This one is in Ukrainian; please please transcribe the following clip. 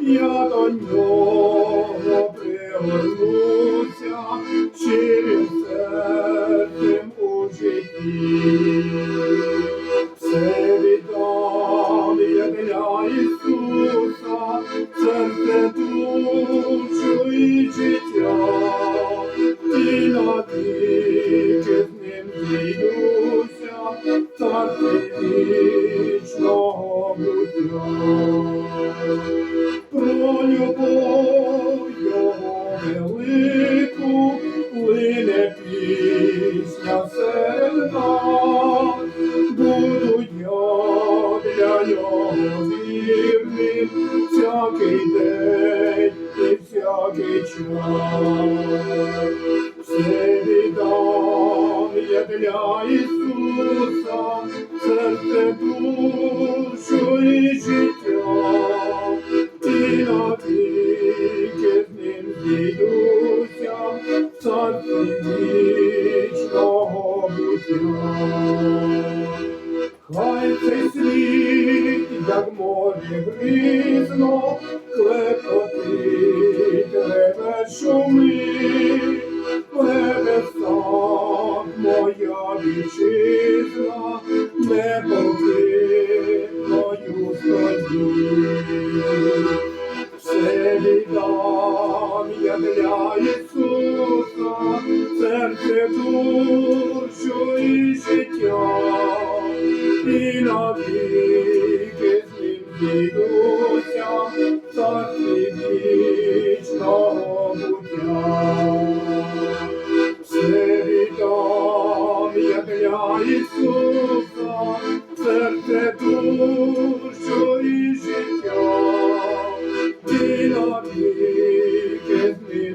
я до нього пригорнуся, щирим Все віддам я для Ісуса, серце душу і життя. І навіки з ним зійдуся, царстві вічного буття. Про любов всякий день і всякий час. Все віддам для Ісуса, серце, душу і життя, і навіки з ним зійдуся, в вічного буття. Хай цей грізно, клекотить, реве шумить, в небесах моя вітчизна, непохитною стоїть. Все віддам я для Ісуса, серце, душу і життя, дідуся, царстві вічного буття. Все відом, як для Ісуса, серце душу і життя, і навіки з.